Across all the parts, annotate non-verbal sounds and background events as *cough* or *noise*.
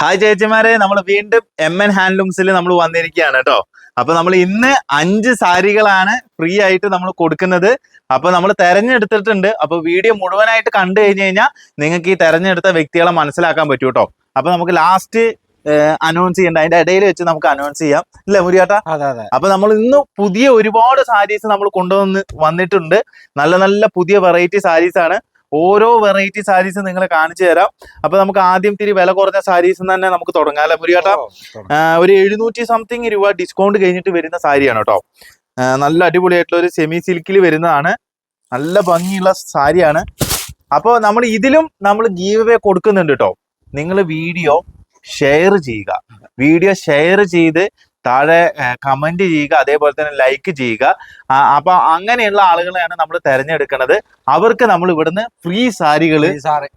Hi ചേച്ചിമാരെ നമ്മൾ വീണ്ടും M N ഹാൻഡ്ലൂംസിൽ നമ്മൾ വന്നിരിക്കുകയാണ് കേട്ടോ. അപ്പൊ നമ്മൾ ഇന്ന് അഞ്ച് സാരികളാണ് ഫ്രീ ആയിട്ട് നമ്മൾ കൊടുക്കുന്നത്. അപ്പൊ നമ്മൾ തെരഞ്ഞെടുത്തിട്ടുണ്ട്. അപ്പൊ വീഡിയോ മുഴുവനായിട്ട് കണ്ടു കഴിഞ്ഞു കഴിഞ്ഞാൽ നിങ്ങൾക്ക് ഈ തെരഞ്ഞെടുത്ത വ്യക്തികളെ മനസ്സിലാക്കാൻ പറ്റൂ കേട്ടോ. അപ്പൊ നമുക്ക് ലാസ്റ്റ് അനൗൺസ് ചെയ്യണ്ട. അതിന്റെ ഇടയിൽ വെച്ച് നമുക്ക് അനൗൺസ് ചെയ്യാം. അല്ലേ മുരിയാട്ട അതെ അതെ. അപ്പൊ നമ്മൾ ഇന്ന് പുതിയ ഒരുപാട് സാരീസ് നമ്മൾ കൊണ്ടുവന്ന് വന്നിട്ടുണ്ട്. നല്ല നല്ല പുതിയ വെറൈറ്റി സാരീസ് ആണ് ഓരോ വെറൈറ്റി സാരീസ് നിങ്ങൾ കാണിച്ചു തരാം. അപ്പൊ നമുക്ക് ആദ്യം തിരി വില കുറഞ്ഞ സാരീസ് തന്നെ നമുക്ക് തുടങ്ങാം അല്ലെ മുരിയാട്ട ഓ, ഒരു എഴുന്നൂറ്റി സംതിങ് രൂപ ഡിസ്കൗണ്ട് കഴിഞ്ഞിട്ട് വരുന്ന സാരിയാണ് കേട്ടോ. നല്ല അടിപൊളിയായിട്ടുള്ള ഒരു സെമി സിൽക്കിൽ വരുന്നതാണ്. നല്ല ഭംഗിയുള്ള സാരിയാണ് അപ്പോൾ നമ്മൾ ഇതിലും നമ്മൾ ഗീവ് കൊടുക്കുന്നുണ്ട് കേട്ടോ. നിങ്ങൾ വീഡിയോ ഷെയർ ചെയ്യുക. വീഡിയോ ഷെയർ ചെയ്ത് താഴെ കമന്റ് ചെയ്യുക അതേപോലെ തന്നെ ലൈക്ക് ചെയ്യുക. അപ്പൊ അങ്ങനെയുള്ള ആളുകളെയാണ് നമ്മൾ തെരഞ്ഞെടുക്കുന്നത്. അവർക്ക് നമ്മൾ ഇവിടുന്ന് ഫ്രീ സാരികൾ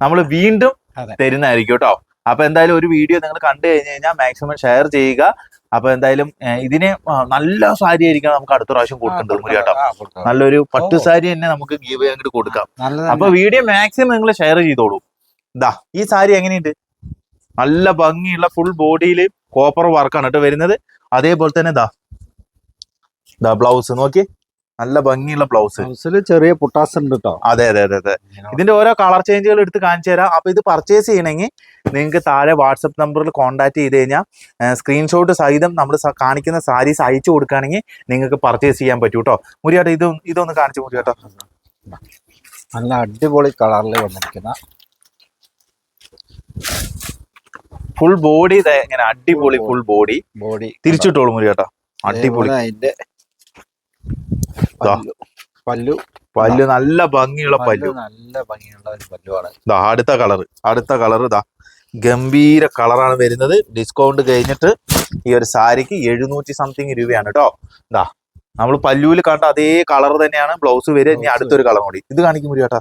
നമ്മൾ വീണ്ടും. തരുന്നതായിരിക്കും കേട്ടോ അപ്പൊ എന്തായാലും ഒരു വീഡിയോ നിങ്ങൾ കണ്ടു കഴിഞ്ഞു കഴിഞ്ഞാൽ മാക്സിമം ഷെയർ ചെയ്യുക. അപ്പൊ എന്തായാലും ഇതിനെ നല്ല സാരി ആയിരിക്കണം നമുക്ക് അടുത്ത പ്രാവശ്യം കൊടുക്കേണ്ടത് കേട്ടോ നല്ലൊരു പട്ടു. സാരി തന്നെ നമുക്ക് ഗീവ് അങ്ങോട്ട് കൊടുക്കാം. അപ്പൊ വീഡിയോ മാക്സിമം നിങ്ങൾ ഷെയർ ചെയ്തോളൂ. ഇതാ ഈ സാരി എങ്ങനെയുണ്ട്? നല്ല ഭംഗിയുള്ള ഫുൾ ബോഡിയിൽ കോപ്പർ വർക്കാണ് കേട്ടോ വരുന്നത്. അതേപോലെ തന്നെ ദാ ദാ ബ്ലൗസ് നോക്കി. നല്ല ഭംഗിയുള്ള ബ്ലൗസ് ബ്ലൗസിൽ ചെറിയ പൊട്ടാസ് ഉണ്ട് കേട്ടോ അതെ അതെ അതെ അതെ. ഇതിന്റെ ഓരോ കളർ ചേഞ്ചുകൾ എടുത്ത് കാണിച്ചു തരാം. അപ്പൊ ഇത് പർച്ചേസ് ചെയ്യണമെങ്കിൽ നിങ്ങൾക്ക് താഴെ വാട്സപ്പ് നമ്പറിൽ കോൺടാക്ട് ചെയ്ത് കഴിഞ്ഞാൽ സ്ക്രീൻഷോട്ട് സഹിതം നമ്മൾ കാണിക്കുന്ന സാരീസ് അയച്ചു കൊടുക്കുകയാണെങ്കിൽ നിങ്ങൾക്ക് പർച്ചേസ് ചെയ്യാൻ പറ്റൂ കേട്ടോ മുരിയാട്ടോ ഇത് ഇതൊന്ന് കാണിച്ചു മുരിയാട്ടോ നല്ല അടിപൊളി കളറിൽ വന്നിരിക്കുന്ന ഫുൾ ബോഡി ഇങ്ങനെ അടിപൊളി ഫുൾ ബോഡി ബോഡി തിരിച്ചിട്ടോളൂ മുരിയാട്ടോ അടിപൊളി. അതിന്റെ. പല്ലു. പല്ലു. നല്ല ഭംഗിയുള്ള പല്ലു നല്ല ഭംഗിയുള്ള ഒരു പല്ലുവാണ്. ഇതാ അടുത്ത കളർ അടുത്ത കളർ ഇതാ ഗംഭീര കളറാണ് വരുന്നത്. ഡിസ്കൗണ്ട് കഴിഞ്ഞിട്ട് ഈ ഒരു സാരിക്ക് എഴുന്നൂറ്റി സംതിങ് രൂപയാണ് കേട്ടോ. ഇതാ നമ്മൾ പല്ലുവിൽ കണ്ട അതേ കളർ തന്നെയാണ് ബ്ലൗസ് വരിക ഇനി. അടുത്തൊരു കളർ കൂടി. ഇത് കാണിക്കും മുരിയാട്ടാ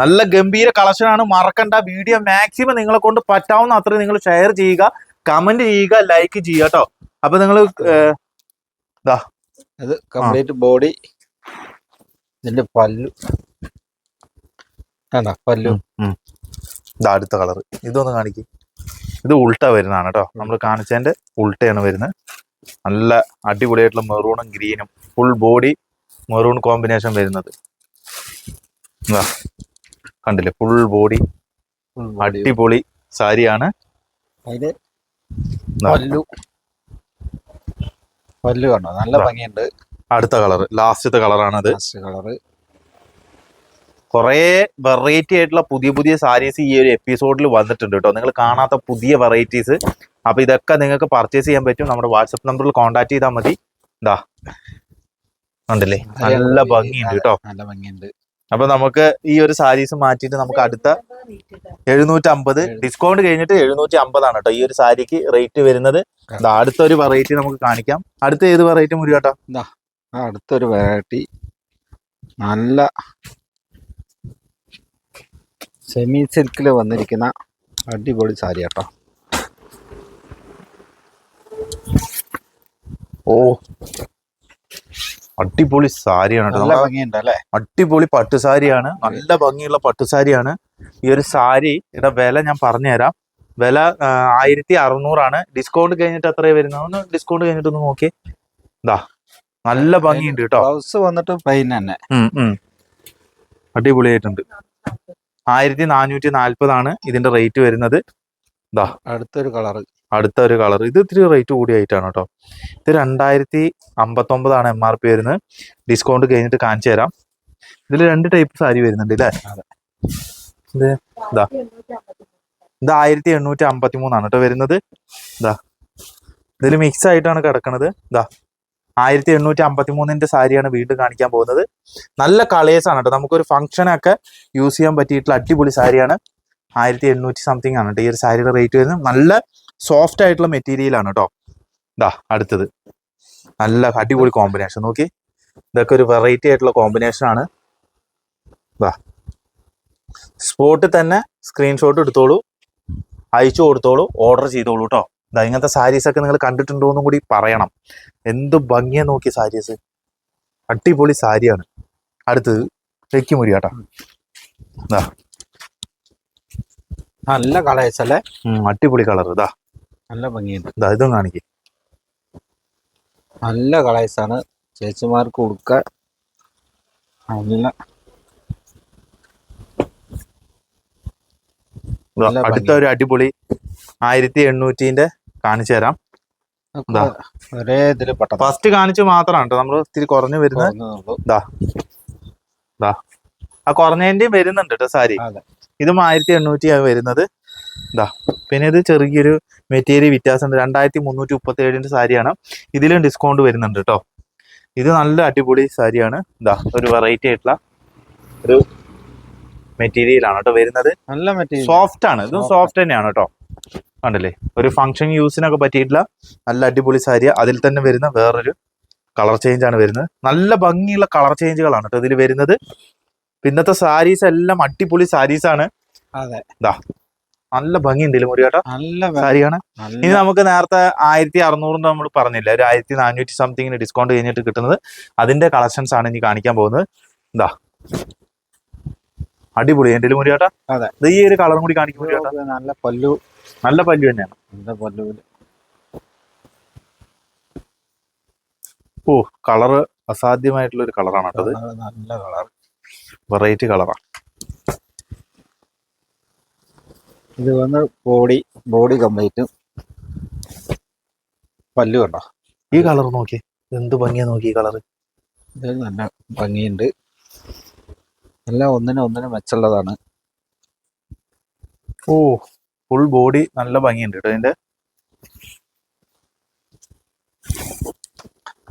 നല്ല ഗംഭീര കളക്ഷനാണ് മറക്കണ്ട. വീഡിയോ മാക്സിമം നിങ്ങളെ കൊണ്ട് പറ്റാവുന്ന അത്രയും നിങ്ങൾ ഷെയർ ചെയ്യുക കമന്റ് ചെയ്യുക ലൈക്ക് ചെയ്യുക കേട്ടോ അപ്പൊ നിങ്ങൾ ഇത് കംപ്ലീറ്റ് ബോഡി ഇതിന്റെ പല്ലു. കണ്ടോ പല്ലു. ഇതാ അടുത്ത കളർ ഇതൊന്ന് കാണിക്കും. ഇത് ഉൾട്ട വരുന്നതാണ് കേട്ടോ നമ്മൾ കാണിച്ചതിന്റെ ഉൾട്ടയാണ് വരുന്നത്. നല്ല അടിപൊളിയായിട്ടുള്ള മെറൂണും ഗ്രീനും. ഫുൾ ബോഡി മെറൂൺ കോമ്പിനേഷൻ വരുന്നത്. കണ്ടില്ലേ? Full body. അടിപൊളി സാരിയാണ്. പല്ലു. കണ്ടോ? നല്ല ഭംഗിയുണ്ട്. അടുത്ത കളർ ലാസ്റ്റത്തെ കളറാണത് കളറ് കുറേ വെറൈറ്റി ആയിട്ടുള്ള പുതിയ പുതിയ സാരീസ് ഈ ഒരു എപ്പിസോഡിൽ വന്നിട്ടുണ്ട് കേട്ടോ. നിങ്ങൾ കാണാത്ത പുതിയ വെറൈറ്റീസ് അപ്പൊ ഇതൊക്കെ നിങ്ങൾക്ക് പർച്ചേസ് ചെയ്യാൻ പറ്റും. നമ്മുടെ വാട്സപ്പ് നമ്പറിൽ കോൺടാക്ട് ചെയ്താൽ മതി. ഇതാ ഉണ്ടല്ലേ നല്ല ഭംഗിയുണ്ട് കേട്ടോ. നല്ല ഭംഗിയുണ്ട്. അപ്പൊ നമുക്ക് ഈ ഒരു സാരീസ് മാറ്റിയിട്ട് നമുക്ക് അടുത്ത എഴുന്നൂറ്റി അമ്പത് ഡിസ്കൗണ്ട് കഴിഞ്ഞിട്ട് എഴുന്നൂറ്റി അമ്പതാണ് കേട്ടോ ഈ ഒരു സാരിക്ക് റേറ്റ് വരുന്നത്. അടുത്ത ഒരു വെറൈറ്റി നമുക്ക് കാണിക്കാം. അടുത്ത ഏത് വെറൈറ്റി മുരികട്ടോ അടുത്തൊരു വെറൈറ്റി നല്ല സെമി സിൽക്കിൽ വന്നിരിക്കുന്ന അടിപൊളി സാരി കേട്ടോ ഓ അടിപൊളി സാരിയാണ് നല്ല ഭംഗിയുണ്ട് അല്ലേ? അടിപൊളി പട്ടുസാരിയാണ് നല്ല ഭംഗിയുള്ള പട്ടുസാരിയാണ് ഈ ഒരു സാരിയുടെ വില ഞാൻ പറഞ്ഞുതരാം. വില ആയിരത്തി അറുന്നൂറാണ്. ഡിസ്കൗണ്ട് കഴിഞ്ഞിട്ട് എത്രയാണ് വരുന്നത്? ഒന്ന് ഡിസ്കൗണ്ട് കഴിഞ്ഞിട്ട് ഒന്ന് നോക്കി. ഇതാ നല്ല ഭംഗിയുണ്ട് കേട്ടോ. ബ്ലൗസ് വന്നിട്ട് പ്ലെയിൻ തന്നെ. അടിപൊളിയായിട്ടുണ്ട്. ആയിരത്തി നാനൂറ്റി നാല്പതാണ് ഇതിന്റെ റേറ്റ് വരുന്നത്. അടുത്തൊരു കളറ് അടുത്ത ഒരു കളർ. ഇത് ഇത്തിരി റേറ്റ് കൂടിയായിട്ടാണ് കേട്ടോ. ഇത് രണ്ടായിരത്തി അമ്പത്തൊമ്പതാണ് എം ആർ പി വരുന്നത്. ഡിസ്കൗണ്ട് കഴിഞ്ഞിട്ട് കാണിച്ചു തരാം. ഇതിൽ രണ്ട് ടൈപ്പ് സാരി വരുന്നുണ്ട് അല്ലേ അതെ. ഇത് ഇതാ. ഇത് ആയിരത്തി എണ്ണൂറ്റി അമ്പത്തി മൂന്നാണ് കേട്ടോ വരുന്നത്. ഇതാ. ഇതിൽ മിക്സ് ആയിട്ടാണ് കിടക്കുന്നത് ഇതാ. ആയിരത്തി എണ്ണൂറ്റി അമ്പത്തി മൂന്നിന്റെ സാരിയാണ് വീണ്ടും കാണിക്കാൻ പോകുന്നത്. നല്ല കളേഴ്സ് ആണ് കേട്ടോ. നമുക്കൊരു ഫംഗ്ഷനൊക്കെ യൂസ് ചെയ്യാൻ പറ്റിയിട്ടുള്ള അടിപൊളി സാരിയാണ്. ആയിരത്തി എണ്ണൂറ്റി സംതിങ് ആണ് കേട്ടോ ഈ ഒരു സാരിയുടെ റേറ്റ് വരുന്നത്. നല്ല സോഫ്റ്റ് ആയിട്ടുള്ള മെറ്റീരിയലാണ് കേട്ടോ ഇതാ അടുത്തത്. നല്ല അടിപൊളി കോമ്പിനേഷൻ നോക്കി. ഇതൊക്കെ ഒരു വെറൈറ്റി ആയിട്ടുള്ള കോമ്പിനേഷൻ ആണ്. ഇതാ സ്പോട്ടിൽ തന്നെ സ്ക്രീൻഷോട്ട് എടുത്തോളൂ. അയച്ചു കൊടുത്തോളൂ. ഓർഡർ ചെയ്തോളൂ കേട്ടോ ഇതാ ഇങ്ങനത്തെ സാരീസ് ഒക്കെ നിങ്ങൾ കണ്ടിട്ടുണ്ടോ എന്നും കൂടി പറയണം. എന്ത് ഭംഗിയാ നോക്കി സാരീസ് അടിപൊളി സാരിയാണ് അടുത്തത് വെക്കുമുരി കേട്ടോ ഇതാ നല്ല കളേഴ്സ് അല്ലേ? അടിപൊളി കളർ ഇതാ നല്ല ഭംഗിയുണ്ട്. ഇതാ കാണിക്കും. നല്ല കളേഴ്സാണ്. ചേച്ചിമാർക്ക് കൊടുക്ക നല്ല അടുത്ത ഒരു അടിപൊളി ആയിരത്തി എണ്ണൂറ്റിന്റെ കാണിച്ചു തരാം. ഒരേ ഇതിൽ പെട്ട ഫസ്റ്റ് കാണിച്ചു മാത്രമാണ് കേട്ടോ. നമ്മൾ ഇത്തിരി കുറഞ്ഞു വരുന്നത് ആ കുറഞ്ഞതിന്റെയും വരുന്നുണ്ട് കേട്ടോ സാരി. ഇതും ആയിരത്തി എണ്ണൂറ്റിയാണ് വരുന്നത്. ദാ പിന്നെ ഇത് ചെറിയൊരു മെറ്റീരിയൽ വ്യത്യാസമുണ്ട്. രണ്ടായിരത്തി മുന്നൂറ്റി മുപ്പത്തി ഏഴിന്റെ സാരിയാണ്. ഇതിലും ഡിസ്കൗണ്ട് വരുന്നുണ്ട് കേട്ടോ ഇത് നല്ല അടിപൊളി സാരിയാണ്. ഇതാ ഒരു വെറൈറ്റി ആയിട്ടുള്ള ഒരു മെറ്റീരിയൽ ആണ് കേട്ടോ വരുന്നത്. നല്ല മെറ്റീരിയൽ സോഫ്റ്റ് ആണ്. ഇതും സോഫ്റ്റ് തന്നെയാണ് കേട്ടോ കണ്ടില്ലേ? ഒരു ഫങ്ഷൻ യൂസിനൊക്കെ പറ്റിയിട്ടുള്ള നല്ല അടിപൊളി സാരി അതിൽ തന്നെ വരുന്ന വേറൊരു കളർ ചേഞ്ച് ആണ് വരുന്നത്. നല്ല ഭംഗിയുള്ള കളർ ചേഞ്ചുകളാണ് കേട്ടോ ഇതിൽ വരുന്നത്. പിന്നത്തെ സാരീസ് എല്ലാം അടിപൊളി സാരീസ് ആണ്. അതെ. നല്ല ഭംഗിയുണ്ട് ഇതിൽ കേട്ടോ നല്ല കാര്യമാണ് സാരിയാണ്. ഇനി നമുക്ക് നേരത്തെ ആയിരത്തി അറുന്നൂറിന് നമ്മൾ പറഞ്ഞില്ല ഒരു ആയിരത്തി നാനൂറ്റി സംതിങ്ങിന് ഡിസ്കൗണ്ട് കഴിഞ്ഞിട്ട് കിട്ടുന്നത് അതിന്റെ കളക്ഷൻസ് ആണ് ഇനി കാണിക്കാൻ പോകുന്നത്. എന്താ അടിപൊളി എന്റെ മുറിയാട്ട അതെ. ഇത് ഈ ഒരു കളറും കൂടി കാണിക്കും നല്ല പല്ലു. നല്ല പല്ലു തന്നെയാണ്. നല്ല പല്ലുവിൽ ഓ കളറ് അസാധ്യമായിട്ടുള്ള ഒരു കളറാണ് കേട്ടത് നല്ല കളർ. വെറൈറ്റി കളറാണ് ഇത് വന്ന് ബോഡി ബോഡി കംപ്ലീറ്റ് പല്ലു കണ്ടോ? ഈ കളർ നോക്കി. എന്ത് ഭംഗിയാ നോക്കി ഈ കളർ ഇത് നല്ല ഭംഗിയുണ്ട്. എല്ലാം ഒന്നിനും ഒന്നിനും മെച്ചുള്ളതാണ് ഓ ഫുൾ ബോഡി നല്ല ഭംഗിയുണ്ട് കേട്ടോ ഇതിന്റെ.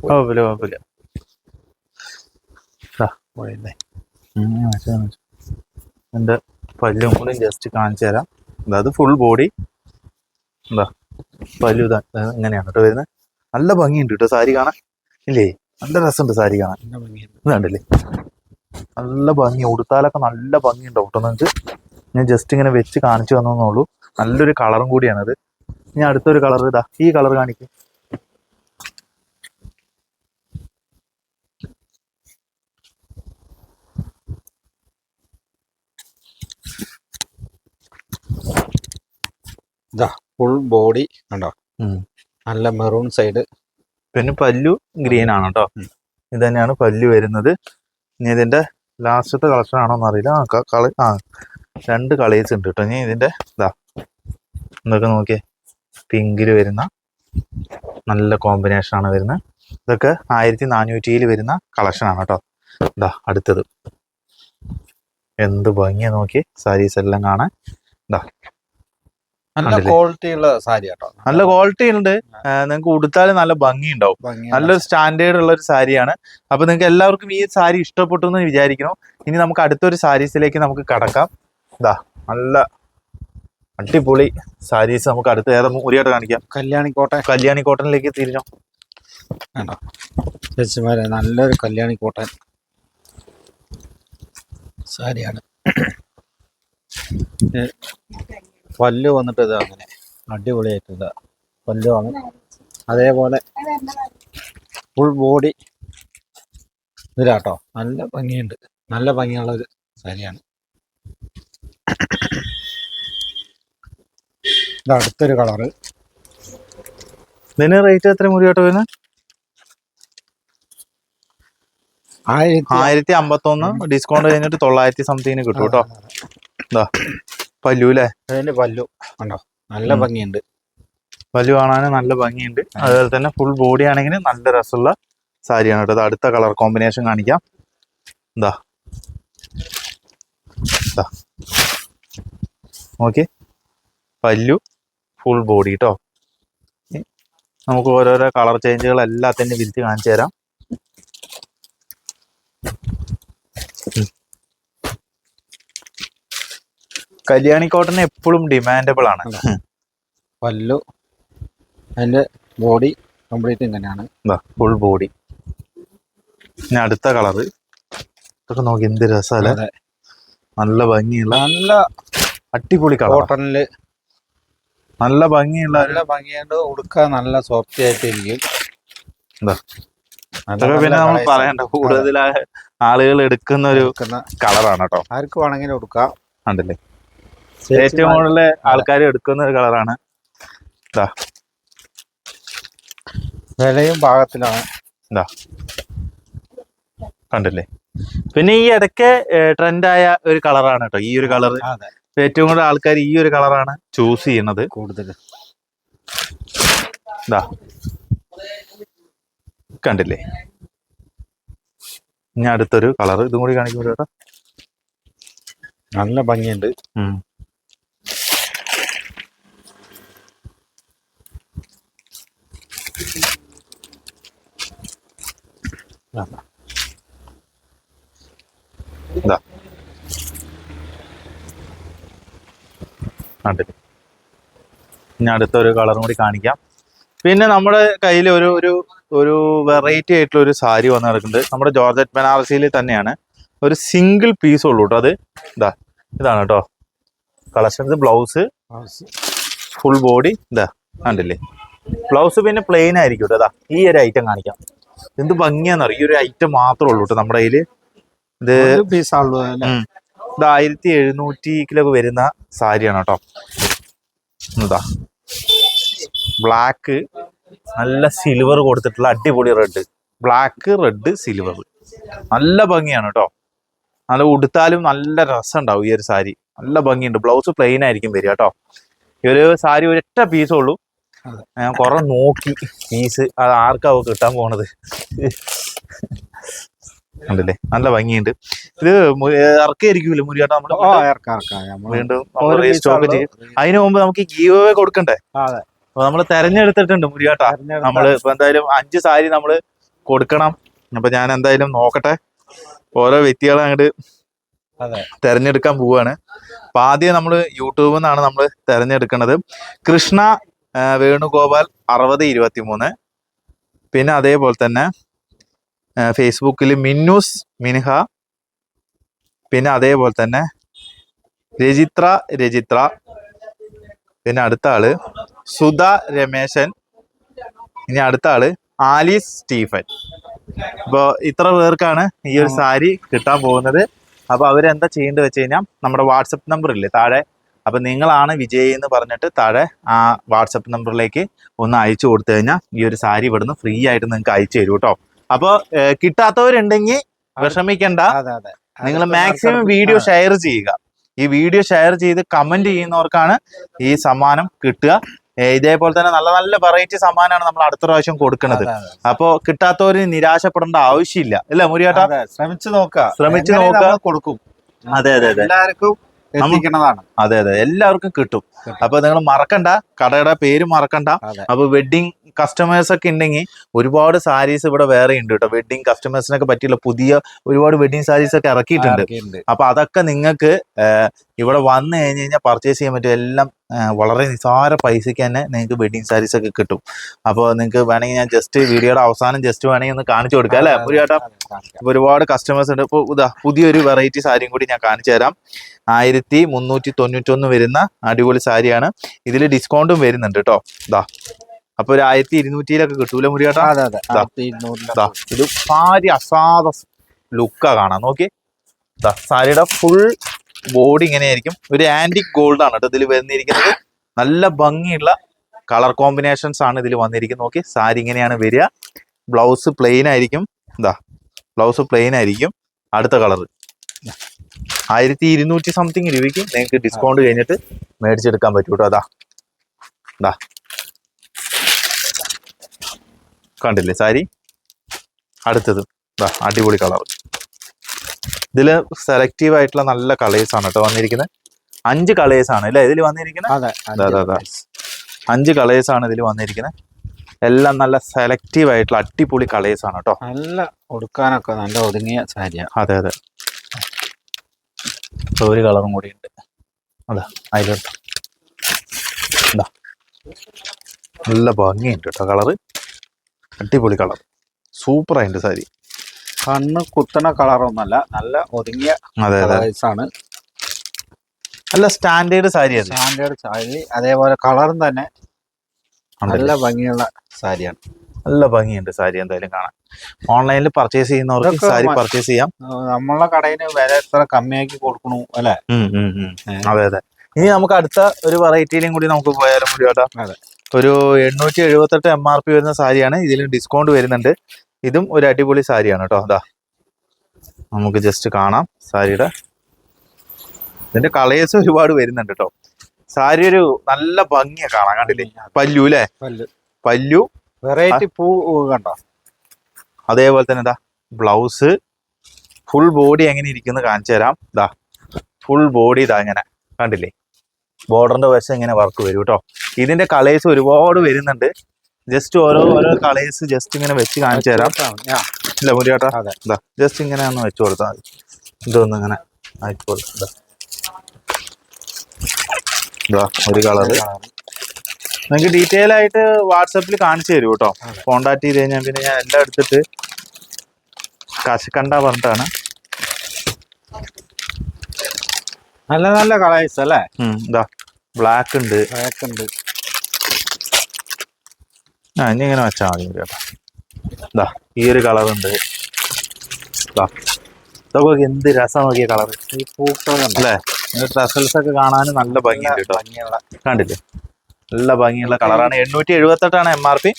കുഴപ്പമില്ല കുഴപ്പമില്ല. പോയല്ലേ. എന്റെ പല്ലും കൂടി ജസ്റ്റ് കാണിച്ചു തരാം. അത് ഫുൾ ബോഡി എന്താ ദാ ഇങ്ങനെയാണ് കേട്ടോ വരുന്നത് നല്ല ഭംഗിയുണ്ട് കേട്ടോ സാരി കാണാൻ. ഇല്ലേ? നല്ല രസമുണ്ട് സാരി കാണാൻ. ഇതാണ്ടല്ലേ നല്ല ഭംഗി. ഉടുത്താലൊക്കെ നല്ല ഭംഗിയുണ്ട് വെച്ച്. ഞാൻ ജസ്റ്റ് ഇങ്ങനെ വെച്ച് കാണിച്ചു തന്നോളൂ നല്ലൊരു കളറും കൂടിയാണത്. ഇനി അടുത്തൊരു കളർ ഇതാ. ഈ കളർ കാണിക്കും. ഫുൾ ബോഡി കണ്ടോ? നല്ല മെറൂൺ സൈഡ് പിന്നെ പല്ലു ഗ്രീൻ ആണ് കേട്ടോ. ഇത് തന്നെയാണ് പല്ലു വരുന്നത്. ഇനി ഇതിന്റെ ലാസ്റ്റത്തെ കളക്ഷൻ ആണോ എന്ന് അറിയില്ല ആ കളി ആ രണ്ട് കളേഴ്സ് ഉണ്ട് കേട്ടോ. ഇനി ഇതിന്റെ ഇതാ ഇതൊക്കെ നോക്കിയേ. പിങ്കിൽ വരുന്ന നല്ല കോമ്പിനേഷൻ ആണ് വരുന്നത്. ഇതൊക്കെ ആയിരത്തി നാനൂറ്റിയിൽ വരുന്ന കളക്ഷൻ ആണ് കേട്ടോ. ഇതാ അടുത്തത്. എന്ത് ഭംഗിയാ നോക്കി സാരീസ് എല്ലാം കാണാൻ. നല്ല? ക്വാളിറ്റി ഉള്ള സാരി കേട്ടോ നല്ല ക്വാളിറ്റി ഉണ്ട്. നിങ്ങൾക്ക് ഉടുത്താൽ നല്ല ഭംഗി ഉണ്ടാവും നല്ലൊരു സ്റ്റാൻഡേർഡ് ഉള്ള ഒരു സാരിയാണ് അപ്പൊ നിങ്ങൾക്ക് എല്ലാവർക്കും ഈ സാരി ഇഷ്ടപ്പെട്ടു എന്ന് വിചാരിക്കണം ഇനി നമുക്ക് അടുത്തൊരു സാരീസിലേക്ക് നമുക്ക് കടക്കാം. ഇതാ നല്ല അടിപൊളി സാരീസ് നമുക്ക് അടുത്ത് ഏതാ മുറിയായിട്ട് കാണിക്കാം. കല്യാണി കോട്ട കല്യാണി കോട്ടണിലേക്ക് തിരിഞ്ഞോ ചേച്ചിമാരെ നല്ലൊരു കല്യാണി കോട്ടൻ സാരിയാണ്. പല്ല് വന്നിട്ട് ഇത് അങ്ങനെ. അടിപൊളിയായിട്ടില്ല ഇതാ. പല്ലു അതേപോലെ ഫുൾ ബോഡി ഇതിലാട്ടോ നല്ല ഭംഗിയുണ്ട്. നല്ല ഭംഗിയുള്ള ഒരു സാരിയാണ്. ഇത് അടുത്തൊരു കളറ് ഇതിന് റേറ്റ് എത്ര മുറിയാട്ടോ വരുന്നത് ആയിരത്തി ആയിരത്തി അമ്പത്തൊന്ന്. ഡിസ്കൗണ്ട് കഴിഞ്ഞിട്ട് തൊള്ളായിരത്തി സംതിങ്ങിന് കിട്ടും കേട്ടോ. പല്ലു അല്ലേ? അതിന്റെ പല്ലു. കണ്ടോ? നല്ല. ഭംഗിയുണ്ട്. പല്ലു കാണാൻ നല്ല ഭംഗിയുണ്ട്. അതുപോലെ തന്നെ ഫുൾ ബോഡി ആണെങ്കിൽ നല്ല രസമുള്ള സാരിയാണ് കേട്ടോ. അടുത്ത കളർ കോമ്പിനേഷൻ കാണിക്കാം. എന്താ ഓക്കെ പല്ലു ഫുൾ ബോഡി കേട്ടോ നമുക്ക് ഓരോരോ കളർ ചേഞ്ചുകൾ എല്ലാത്തിന്റെ വിരിച്ച് കാണിച്ചു തരാം കല്യാണി കോട്ടൺ എപ്പോഴും ഡിമാൻഡബിൾ ആണ്. പല്ലു അതിന്റെ ബോഡി കംപ്ലീറ്റ് ഇങ്ങനെയാണ്. ഫുൾ ബോഡി പിന്നെ അടുത്ത കളറ് ഇതൊക്കെ നോക്കി എന്ത് രസമല്ലേ? നല്ല ഭംഗിയുള്ള നല്ല അടിപൊളി കളർ കോട്ടണിൽ നല്ല ഭംഗിയുള്ള നല്ല ഭംഗിയായിട്ട് ഉടുക്കാൻ നല്ല സോഫ്റ്റ് ആയിട്ട് ഇരിക്കും ഇതാ. പിന്നെ നമ്മൾ പറയണ്ട കൂടുതൽ ആളുകൾ എടുക്കുന്ന ഒരു കളറാണ് കേട്ടോ. ആർക്ക് വേണമെങ്കിലും ഉടുക്കാം. കണ്ടില്ലേ ഏറ്റവും കൂടുതൽ ആൾക്കാർ എടുക്കുന്ന ഒരു കളറാണ്. വിലയും പാകത്തിലാണ്. എന്താ കണ്ടില്ലേ? പിന്നെ ഈ ഇടയ്ക്ക് ട്രെൻഡായ ഒരു കളറാണ് കേട്ടോ. ഈ ഒരു കളർ ഏറ്റവും കൂടുതൽ ആൾക്കാർ ഈ ഒരു കളറാണ് ചൂസ് ചെയ്യുന്നത്. കൂടുതൽ. ഇതാ കണ്ടില്ലേ? ഇനി അടുത്തൊരു കളർ ഇതും കൂടി കാണിക്കുമ്പോൾ കേട്ടോ. നല്ല ഭംഗിയുണ്ട്. ഇതാ. കണ്ടില്ലേ ഇനി അടുത്തൊരു കളറും കൂടി കാണിക്കാം. പിന്നെ നമ്മുടെ കയ്യിൽ ഒരു ഒരു ഒരു വെറൈറ്റി ആയിട്ടുള്ള ഒരു സാരി വന്ന് കിടക്കുന്നുണ്ട്. നമ്മുടെ ജോർജറ്റ് ബനാറസിയിൽ തന്നെയാണ്. ഒരു സിംഗിൾ പീസ് ഉള്ളൂ കേട്ടോ അത്. ഇതാ ഇതാണ് കേട്ടോ. കളക്ഷൻസ് ബ്ലൗസ് ഫുൾ ബോഡി ഇതാ കണ്ടില്ലേ? ബ്ലൗസ് പിന്നെ പ്ലെയിൻ ആയിരിക്കും കേട്ടോ. അതാ ഈ ഒരു ഐറ്റം കാണിക്കാം. എന്ത് ഭംഗിയാന്ന് ഈ ഒരു ഐറ്റം മാത്രമേ ഉള്ളൂ കേട്ടോ നമ്മുടെ കയ്യിൽ. ഇത്. ഇത് ആയിരത്തി എഴുന്നൂറ്റി കിലോ വരുന്ന സാരിയാണ് കേട്ടോ എന്താ ബ്ലാക്ക് നല്ല സിൽവർ കൊടുത്തിട്ടുള്ള അടിപൊളി റെഡ് ബ്ലാക്ക് റെഡ് സിൽവർ നല്ല ഭംഗിയാണ് കേട്ടോ നല്ല ഉടുത്താലും നല്ല രസം ഉണ്ടാവും ഈ ഒരു സാരി. നല്ല ഭംഗിയുണ്ട്. ബ്ലൗസ് പ്ലെയിൻ ആയിരിക്കും വരിക കേട്ടോ ഈ ഒരു സാരി ഒരൊറ്റ പീസേ ഉള്ളൂ. ഞാൻ കുറെ നോക്കി പീസ് അത് ആർക്കാവ് കിട്ടാൻ പോണത്? കണ്ടില്ലേ? നല്ല ഭംഗിയുണ്ട്. ഇത് ഏ, മുരിയാട്ട നമ്മൾ നമ്മൾ വീണ്ടും സ്റ്റോക്ക്. ചെയ്യും. അതിനു മുമ്പ് നമുക്ക് ഗീവ് കൊടുക്കണ്ടേ. അപ്പൊ നമ്മൾ തെരഞ്ഞെടുത്തിട്ടുണ്ട് മുരിയാട്ട. നമ്മൾ ഇപ്പൊ എന്തായാലും അഞ്ച് സാരി നമ്മൾ കൊടുക്കണം. അപ്പൊ ഞാൻ എന്തായാലും നോക്കട്ടെ. ഓരോ വ്യക്തികളെ അങ്ങോട്ട് തെരഞ്ഞെടുക്കാൻ പോവാണ്. അപ്പൊ ആദ്യം നമ്മൾ യൂട്യൂബിൽ നിന്നാണ് നമ്മൾ തെരഞ്ഞെടുക്കുന്നത് കൃഷ്ണ വേണുഗോപാൽ അറുപത് ഇരുപത്തി മൂന്ന് പിന്നെ അതേപോലെ തന്നെ ഫേസ്ബുക്കിൽ മിന്നൂസ് മിൻഹ. പിന്നെ അതേപോലെ തന്നെ രജിത്ര രജിത്ര പിന്നെ അടുത്ത ആൾ സുധ രമേശൻ. ഇനി അടുത്ത ആൾ ആലീസ് സ്റ്റീഫൻ. അപ്പോൾ ഇത്ര പേർക്കാണ് ഈ ഒരു സാരി കിട്ടാൻ പോകുന്നത്. അപ്പോൾ അവരെന്താ ചെയ്യേണ്ടത് വെച്ച് കഴിഞ്ഞാൽ നമ്മുടെ വാട്സപ്പ് നമ്പർ ഇല്ലേ താഴെ അപ്പൊ നിങ്ങളാണ് വിജയ് എന്ന് പറഞ്ഞിട്ട് താഴെ ആ വാട്സപ്പ് നമ്പറിലേക്ക് ഒന്ന് അയച്ചു കൊടുത്തു കഴിഞ്ഞാൽ ഈ ഒരു സാരി ഇവിടുന്ന് ഫ്രീ ആയിട്ട് നിങ്ങൾക്ക് അയച്ചു തരും കേട്ടോ. അപ്പോൾ കിട്ടാത്തവരുണ്ടെങ്കിൽ വിഷമിക്കണ്ട. നിങ്ങൾ മാക്സിമം വീഡിയോ ഷെയർ ചെയ്യുക. ഈ വീഡിയോ ഷെയർ ചെയ്ത് കമന്റ് ചെയ്യുന്നവർക്കാണ് ഈ സമ്മാനം കിട്ടുക. ഇതേപോലെ തന്നെ നല്ല നല്ല വെറൈറ്റി സമ്മാനമാണ് നമ്മൾ അടുത്ത പ്രാവശ്യം കൊടുക്കുന്നത്. അപ്പോ കിട്ടാത്തവര് നിരാശപ്പെടേണ്ട ആവശ്യമില്ല. അല്ല മുരിയാട്ട ശ്രമിച്ചു നോക്കുക. ശ്രമിച്ചു നോക്കാം നോക്കുക. കൊടുക്കും. അതെ അതെ അതെ. എല്ലാവർക്കും എത്തിക്കുന്നതാണ് അതെ അതെ. എല്ലാവർക്കും കിട്ടും. അപ്പൊ നിങ്ങൾ മറക്കണ്ട. കടയുടെ പേര് മറക്കണ്ട. അപ്പൊ വെഡിങ് കസ്റ്റമേഴ്സ് ഒക്കെ ഉണ്ടെങ്കിൽ ഒരുപാട് സാരീസ് ഇവിടെ വേറെ ഉണ്ട് കേട്ടോ വെഡിങ് കസ്റ്റമേഴ്സിനൊക്കെ പറ്റിയുള്ള പുതിയ ഒരുപാട് വെഡിങ് സാരീസ് ഒക്കെ ഇറക്കിയിട്ടുണ്ട്. അപ്പൊ അതൊക്കെ നിങ്ങൾക്ക് ഇവിടെ വന്നു കഴിഞ്ഞ് കഴിഞ്ഞാൽ പർച്ചേസ് ചെയ്യാൻ പറ്റും. എല്ലാം വളരെ നിസാര പൈസയ്ക്ക് തന്നെ നിങ്ങൾക്ക് വെഡിങ് സാരീസ് ഒക്കെ കിട്ടും. അപ്പോൾ നിങ്ങൾക്ക് വേണമെങ്കിൽ ഞാൻ ജസ്റ്റ് വീഡിയോയുടെ അവസാനം ജസ്റ്റ് വേണമെങ്കിൽ ഒന്ന് കാണിച്ചു കൊടുക്കാം അല്ലേ? ഒരു ചേട്ടാ ഒരുപാട് കസ്റ്റമേഴ്സ് ഉണ്ട്. ഇപ്പോൾ ഇതാ പുതിയൊരു വെറൈറ്റി സാരിയും കൂടി ഞാൻ കാണിച്ചു തരാം. ആയിരത്തി മുന്നൂറ്റി തൊണ്ണൂറ്റൊന്ന് വരുന്ന അടിപൊളി സാരിയാണ് ഇതിൽ ഡിസ്കൗണ്ടും വരുന്നുണ്ട് കേട്ടോ ഇതാ അപ്പൊ ഒരു ആയിരത്തി ഇരുന്നൂറ്റിയിലൊക്കെ കിട്ടൂല ദാ ഇത് സാരി അസാധ ലുക്കാ കാണാം. നോക്കി സാരിയുടെ ഫുൾ ബോഡി ഇങ്ങനെയായിരിക്കും. ഒരു ആന്റിക് ഗോൾഡ് ആണ് കേട്ടോ ഇതിൽ വന്നിരിക്കുന്നത്. നല്ല ഭംഗിയുള്ള കളർ കോമ്പിനേഷൻസ് ആണ് ഇതിൽ വന്നിരിക്കുന്നത്. നോക്കി സാരി ഇങ്ങനെയാണ് വരിക. ബ്ലൗസ് പ്ലെയിൻ ആയിരിക്കും. എന്താ ബ്ലൗസ് പ്ലെയിൻ ആയിരിക്കും. അടുത്ത കളർ. ആയിരത്തി ഇരുന്നൂറ്റി സംതിങ് രൂപയ്ക്ക് നിങ്ങൾക്ക് ഡിസ്കൗണ്ട് കഴിഞ്ഞിട്ട് മേടിച്ചെടുക്കാൻ പറ്റും കേട്ടോ. അതാ കണ്ടില്ലേ സാരി? അടുത്തത്. അടിപൊളി കളർ. ഇതിൽ സെലക്റ്റീവ് ആയിട്ടുള്ള നല്ല കളേഴ്സ് ആണ് കേട്ടോ വന്നിരിക്കുന്നത് അഞ്ച് കളേഴ്സ് ആണ് അല്ലേ? ഇതിൽ വന്നിരിക്കുന്നത് അതെ അതെ. അഞ്ച് കളേഴ്സ് ആണ് ഇതിൽ വന്നിരിക്കുന്നത് എല്ലാം നല്ല സെലക്റ്റീവ് ആയിട്ടുള്ള അടിപൊളി കളേഴ്സ് ആണ് കേട്ടോ നല്ല ഉടുക്കാനൊക്കെ നല്ല ഒതുങ്ങിയ സാരിയാണ് അതെ അതെ. ഒരു കളറും കൂടി ഉണ്ട്. അതാ അതിലോട്ട്. നല്ല ഭംഗിയുണ്ട് കേട്ടോ കളറ് അടിപൊളി കളർ സൂപ്പർ ആയിട്ട് സാരി. കണ്ണ് കുത്തണ കളറൊന്നല്ല നല്ല ഒതുങ്ങിയ സൈസാണ് നല്ല സ്റ്റാൻഡേർഡ് സാരി സ്റ്റാൻഡേർഡ് സാരി. അതേപോലെ കളറും തന്നെ നല്ല ഭംഗിയുള്ള സാരിയാണ്. നല്ല ഭംഗിയുണ്ട് സാരി എന്തായാലും കാണാൻ. ഓൺലൈനിൽ പർച്ചേസ് ചെയ്യുന്നവർക്ക് സാരി പർച്ചേസ് ചെയ്യാം. നമ്മളെ കടയിൽ വില എത്ര കമ്മിയാക്കി കൊടുക്കണു അല്ലെ. അതെ അതെ. ഇനി നമുക്ക് അടുത്ത ഒരു വെറൈറ്റിയിലും കൂടി നമുക്ക് പോയാലും കൂടി കേട്ടോ ഒരു എണ്ണൂറ്റി എഴുപത്തെട്ട് എം ആർ പി വരുന്ന സാരിയാണ്. ഇതിൽ ഡിസ്കൗണ്ട് വരുന്നുണ്ട്. ഇതും ഒരു അടിപൊളി സാരിയാണ് കേട്ടോ അതാ നമുക്ക് ജസ്റ്റ് കാണാം സാരിയുടെ. ഇതിന്റെ കളേഴ്സ് ഒരുപാട് വരുന്നുണ്ട് കേട്ടോ സാരി ഒരു നല്ല ഭംഗിയാ കാണാൻ കണ്ടില്ലേ? പല്ലു അല്ലേ പല്ല്. പല്ലു. വെറൈറ്റി പൂ കണ്ടോ? അതേപോലെ തന്നെ ഇതാ ബ്ലൗസ് ഫുൾ ബോഡി എങ്ങനെ ഇരിക്കുന്നു കാണിച്ചു തരാം. ഇതാ ഫുൾ ബോഡി ഇതാ ഇങ്ങനെ കണ്ടില്ലേ? ബോർഡറിന്റെ വശം ഇങ്ങനെ വർക്ക് വരും കേട്ടോ ഇതിന്റെ കളേഴ്സ് ഒരുപാട് വരുന്നുണ്ട്. ജസ്റ്റ് ഓരോ ഓരോ കളേഴ്സ് ജസ്റ്റ് ഇങ്ങനെ വെച്ച് കാണിച്ചു തരാം. ഇല്ല മുരിയാട്ടാ അതെ. ഇതാ ജസ്റ്റ് ഇങ്ങനെ ഒന്ന് വെച്ചു കൊടുത്താൽ മതി. ഇതൊന്നും ഇങ്ങനെ ആക്കി കൊടുക്കാം ഇതാ. ഒരു കളറ്. നിങ്ങൾക്ക് ഡീറ്റെയിൽ ആയിട്ട് വാട്സപ്പിൽ കാണിച്ചു തരും കേട്ടോ. കോണ്ടാക്ട് ചെയ്ത് കഴിഞ്ഞാൽ പിന്നെ ഞാൻ എല്ലാം എടുത്തിട്ട് കശക്കണ്ട പറഞ്ഞിട്ടാണ്. നല്ല നല്ല കളേഴ്സ് അല്ലേ? ഇതാ ബ്ലാക്ക് ഉണ്ട്. ബ്ലാക്ക് ഉണ്ട്. ആ ഇനി ഇങ്ങനെ വെച്ചാൽ മതി കേട്ടോ. ഇതാ ഈ ഒരു കളർ ഉണ്ട്. ഇതാ ഇതൊക്കെ എന്ത് രസം നോക്കിയ കളർ ഈ പൂക്കളുണ്ട് അല്ലേ ട്രസൽസ് ഒക്കെ കാണാനും നല്ല ഭംഗിയുണ്ട് കേട്ടോ. ഭംഗിയുള്ള കണ്ടില്ലേ? നല്ല ഭംഗിയുള്ള കളറാണ് എണ്ണൂറ്റി എഴുപത്തെട്ടാണ് എം ആർ പി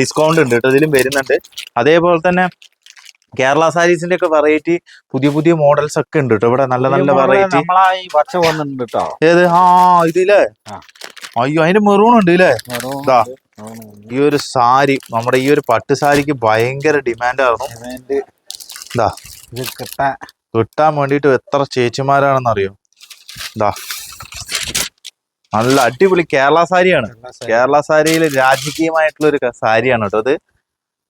ഡിസ്കൗണ്ട് ഉണ്ട് കേട്ടോ. ഇതിലും വരുന്നുണ്ട്. അതേപോലെ തന്നെ കേരള സാരീസിന്റെ ഒക്കെ വെറൈറ്റി പുതിയ പുതിയ മോഡൽസ് ഒക്കെ ഉണ്ട് കേട്ടോ. ഇവിടെ നല്ല നല്ല വെറൈറ്റി ഏത്? ആ ഇതില്ലേ അയ്യോ അതിന്റെ മെറൂൺ ഉണ്ട് ഇല്ലേ ഈ ഒരു സാരി നമ്മുടെ ഈ ഒരു പട്ട് സാരിക്ക് ഭയങ്കര ഡിമാൻഡ് ആയിരുന്നു ഇതിന്റെ ദാ. ഇത് കിട്ടാൻ കിട്ടാൻ വേണ്ടിയിട്ട് എത്ര ചേച്ചിമാരാണെന്ന് അറിയോ ഇതാ നല്ല അടിപൊളി കേരള സാരിയാണ്. കേരള സാരിയിൽ രാജകീയമായിട്ടുള്ള ഒരു സാരിയാണ് കേട്ടോ അത്.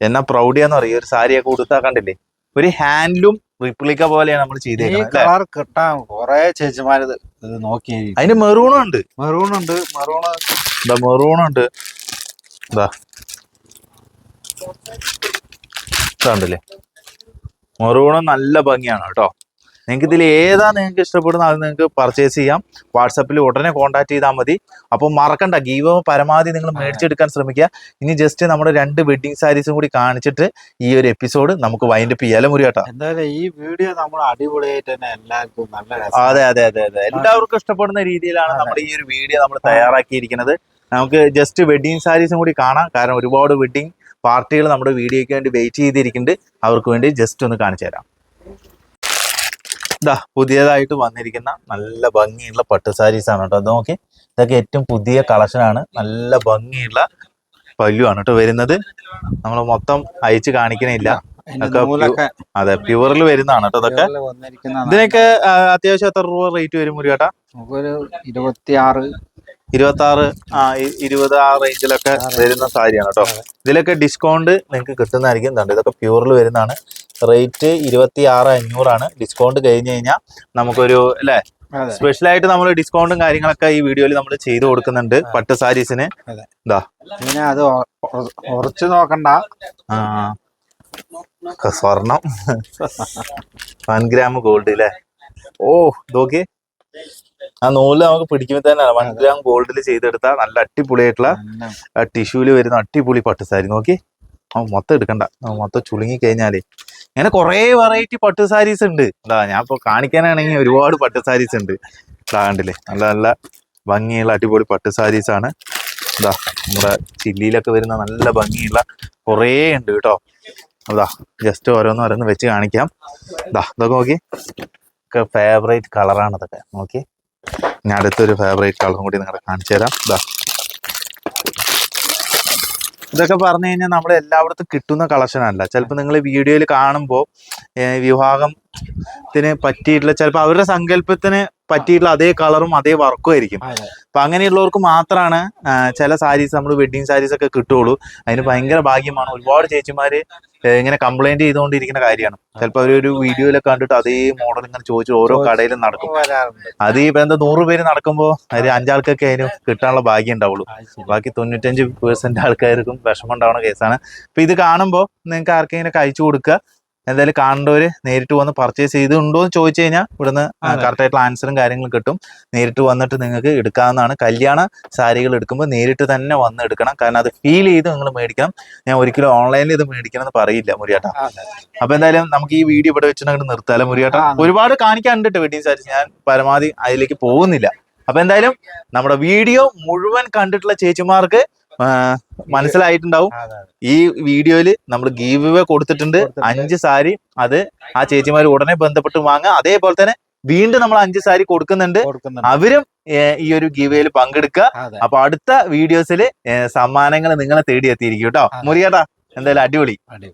എന്നാ പ്രൗഢിയാന്ന് പറയും ഒരു സാരിയൊക്കെ കൊടുത്താ കണ്ടില്ലേ? ഒരു ഹാൻഡ്ലൂം റിപ്ലിക്ക പോലെയാണ് നമ്മൾ ചെയ്തേക്കുന്നത് കിട്ടാൻ കൊറേ ചേച്ചിമാര് ഇത് ഇത് നോക്കി അതിന് മെറൂണുണ്ട് മെറൂണുണ്ട് മെറൂണ് മെറൂൺ ഇതാ ഇതാണ്ടല്ലേ? മെറൂണും നല്ല ഭംഗിയാണ് കേട്ടോ. നിങ്ങൾക്ക് ഇതിൽ ഏതാ നിങ്ങൾക്ക് ഇഷ്ടപ്പെടുന്ന അത് നിങ്ങൾക്ക് പർച്ചേസ് ചെയ്യാം. വാട്സപ്പിൽ ഉടനെ കോൺടാക്ട് ചെയ്താൽ മതി. അപ്പോൾ മറക്കണ്ട ഗീവ് പരമാവധി നിങ്ങൾ മേടിച്ചെടുക്കാൻ ശ്രമിക്കുക. ഇനി ജസ്റ്റ് നമ്മുടെ രണ്ട് വെഡിങ് സാരീസും കൂടി കാണിച്ചിട്ട് ഈ ഒരു എപ്പിസോഡ് നമുക്ക് വൈൻഡപ്പ് ചെയ്യാലും മുറി കേട്ടോ. എന്തായാലും ഈ വീഡിയോ നമ്മൾ അടിപൊളിയായിട്ട് തന്നെ എല്ലാവർക്കും നല്ല അതെ അതെ അതെ അതെ. എല്ലാവർക്കും ഇഷ്ടപ്പെടുന്ന രീതിയിലാണ്. നമ്മുടെ ഈ ഒരു വീഡിയോ നമ്മൾ തയ്യാറാക്കിയിരിക്കുന്നത്. നമുക്ക് ജസ്റ്റ് വെഡ്ഡിങ് സാരീസും കൂടി കാണാം. കാരണം ഒരുപാട് വെഡ്ഡിങ് പാർട്ടികൾ നമ്മുടെ വീഡിയോയ്ക്ക് വേണ്ടി വെയിറ്റ് ചെയ്തിരിക്കുന്നുണ്ട്. അവർക്ക് വേണ്ടി ജസ്റ്റ് ഒന്ന് കാണിച്ചു തരാം. ഇതാ പുതിയതായിട്ട് വന്നിരിക്കുന്ന നല്ല ഭംഗിയുള്ള പട്ട് സാരീസ് ആണ് കേട്ടോ. അത് നോക്കി ഇതൊക്കെ ഏറ്റവും പുതിയ കളക്ഷനാണ് നല്ല ഭംഗിയുള്ള പല്ലുവാണ് കേട്ടോ വരുന്നത്. നമ്മൾ മൊത്തം അയച്ചു കാണിക്കണില്ല. അതെ പ്യുവറിൽ വരുന്നതാണ് കേട്ടോ അതൊക്കെ ഇതിനൊക്കെ അത്യാവശ്യം എത്ര രൂപ റേറ്റ് വരും മുരുകേട്ടാ? നമുക്കൊരു ഇരുപത്തിയാറ് ഇരുപത്തി ആറ് ആ ഇരുപത് ആ റേഞ്ചിലൊക്കെ വരുന്ന സാരിയാണ് കേട്ടോ. ഇതിലൊക്കെ ഡിസ്കൗണ്ട് നിങ്ങൾക്ക് കിട്ടുന്നതായിരിക്കും. എന്താണ് ഇതൊക്കെ പ്യൂറിൽ വരുന്നതാണ്. റേറ്റ് ഇരുപത്തി ആറ് അഞ്ഞൂറാണ്. ഡിസ്കൗണ്ട് കഴിഞ്ഞ് കഴിഞ്ഞാൽ നമുക്കൊരു അല്ലെ? സ്പെഷ്യൽ ആയിട്ട് നമ്മൾ ഡിസ്കൗണ്ടും കാര്യങ്ങളൊക്കെ ഈ വീഡിയോയിൽ നമ്മൾ ചെയ്തു കൊടുക്കുന്നുണ്ട്. പട്ട് സാരീസിന്. പിന്നെ അത് ഉറച്ചു നോക്കണ്ട. സ്വർണം. *laughs* വൺ ഗ്രാം ഗോൾഡ് അല്ലേ ഓ ഇതൊക്കെ ആ നൂൽ നമുക്ക് പിടിക്കുമ്പോൾ തന്നെ വൺ ഗ്രാം ഗോൾഡിൽ ചെയ്തെടുത്ത നല്ല അടിപൊളിയായിട്ടുള്ള ടിഷ്യൂൽ വരുന്ന അടിപൊളി പട്ട് സാരി. നോക്കി. മൊത്തം എടുക്കണ്ട. മൊത്തം ചുളുങ്ങി കഴിഞ്ഞാലേ ഇങ്ങനെ കുറേ വെറൈറ്റി പട്ട് സാരീസ് ഉണ്ട്. അതാ ഞാൻ ഇപ്പൊ കാണിക്കാനാണെങ്കിൽ ഒരുപാട് പട്ട് സാരീസ് ഉണ്ട്. കണ്ടില്ലേ? നല്ല നല്ല ഭംഗിയുള്ള അടിപൊളി പട്ട് സാരീസ് ആണ്. ഇതാ നമ്മുടെ ചില്ലിയിലൊക്കെ വരുന്ന നല്ല ഭംഗിയുള്ള കുറേ ഉണ്ട് കേട്ടോ. അതാ ജസ്റ്റ് ഓരോന്ന് ഓരോന്ന് വെച്ച് കാണിക്കാം. ഇതാ ഇതൊക്കെ നോക്കി. ഒക്കെ ഫേവറേറ്റ് കളറാണ് ഇതൊക്കെ നോക്കി. ഞാൻ അടുത്തൊരു ഫേവറേറ്റ് കളറും കൂടി നിങ്ങളെ കാണിച്ചു തരാം. ഇതാ ഇതൊക്കെ പറഞ്ഞു കഴിഞ്ഞാൽ നമ്മൾ എല്ലായിടത്തും കിട്ടുന്ന കളക്ഷൻ അല്ല ചിലപ്പോൾ നിങ്ങൾ വീഡിയോയിൽ കാണുമ്പോൾ വിവാഹത്തിന് പറ്റിയിട്ടുള്ള ചിലപ്പോൾ അവരുടെ സങ്കല്പത്തിന് പറ്റിയിട്ടുള്ള അതേ കളറും അതേ വർക്കും ആയിരിക്കും. അപ്പൊ അങ്ങനെയുള്ളവർക്ക് മാത്രമാണ് ചില സാരീസ് നമ്മൾ വെഡിങ് സാരീസ് ഒക്കെ കിട്ടുള്ളൂ അതിന് ഭയങ്കര ഭാഗ്യമാണ്. ഒരുപാട് ചേച്ചിമാര് ഇങ്ങനെ കംപ്ലൈന്റ് ചെയ്തുകൊണ്ടിരിക്കുന്ന കാര്യമാണ്. ചിലപ്പോൾ ഒരു വീഡിയോയിലൊക്കെ കണ്ടിട്ട് അതേ മോഡൽ ഇങ്ങനെ ചോദിച്ചു ഓരോ കടയിലും നടക്കും. അത് ഇപ്പൊ എന്താ നൂറ് പേര് നടക്കുമ്പോൾ ഒരു അഞ്ചാൾക്കൊക്കെ അതിന് കിട്ടാനുള്ള ഭാഗ്യം ഉണ്ടാവുള്ളൂ. ബാക്കി തൊണ്ണൂറ്റഞ്ച് പേഴ്സെന്റ് ആൾക്കാർക്കും വിഷമം ഉണ്ടാവുന്ന കേസാണ് അപ്പൊ ഇത് കാണുമ്പോൾ നിങ്ങൾക്ക് ആർക്കെങ്കിലും അയച്ചു കൊടുക്കുക. എന്തായാലും കാണേണ്ടവര് നേരിട്ട് വന്ന് പർച്ചേസ് ചെയ്തിട്ടുണ്ടോ എന്ന് ചോദിച്ചു കഴിഞ്ഞാൽ ഇവിടുന്ന് കറക്റ്റായിട്ടുള്ള ആൻസറും കാര്യങ്ങളും കിട്ടും. നേരിട്ട് വന്നിട്ട് നിങ്ങൾക്ക് എടുക്കാവുന്നതാണ്. കല്യാണ സാരികൾ എടുക്കുമ്പോൾ നേരിട്ട് തന്നെ വന്ന് എടുക്കണം. കാരണം അത് ഫീൽ ചെയ്ത് നിങ്ങൾ മേടിക്കണം. ഞാൻ ഒരിക്കലും ഓൺലൈനിൽ ഇത് മേടിക്കണം എന്ന് പറയില്ല മുരിയാട്ട അപ്പൊ എന്തായാലും നമുക്ക് ഈ വീഡിയോ ഇവിടെ വെച്ചിട്ട് നിർത്താലോ മുരിയാട്ട ഒരുപാട് കാണിക്കാനുണ്ട് വെഡിങ് സാരി ഞാൻ പരമാവധി അതിലേക്ക് പോകുന്നില്ല. അപ്പൊ എന്തായാലും നമ്മുടെ വീഡിയോ മുഴുവൻ കണ്ടിട്ടുള്ള ചേച്ചിമാർക്ക് മനസ്സിലായിട്ടുണ്ടാവും. ഈ വീഡിയോയിൽ നമ്മൾ ഗീവ് വേ കൊടുത്തിട്ടുണ്ട്. അഞ്ച് സാരി അത് ആ ചേച്ചിമാർ ഉടനെ ബന്ധപ്പെട്ട് വാങ്ങുക. അതേപോലെ തന്നെ വീണ്ടും നമ്മൾ അഞ്ച് സാരി കൊടുക്കുന്നുണ്ട്. അവരും ഈ ഒരു ഗീവയിൽ പങ്കെടുക്കുക. അപ്പൊ അടുത്ത വീഡിയോസിൽ സമ്മാനങ്ങൾ നിങ്ങളെ തേടി എത്തിയിരിക്കും കേട്ടോ. മുറിയേട്ടാ എന്തായാലും അടിപൊളി. അടി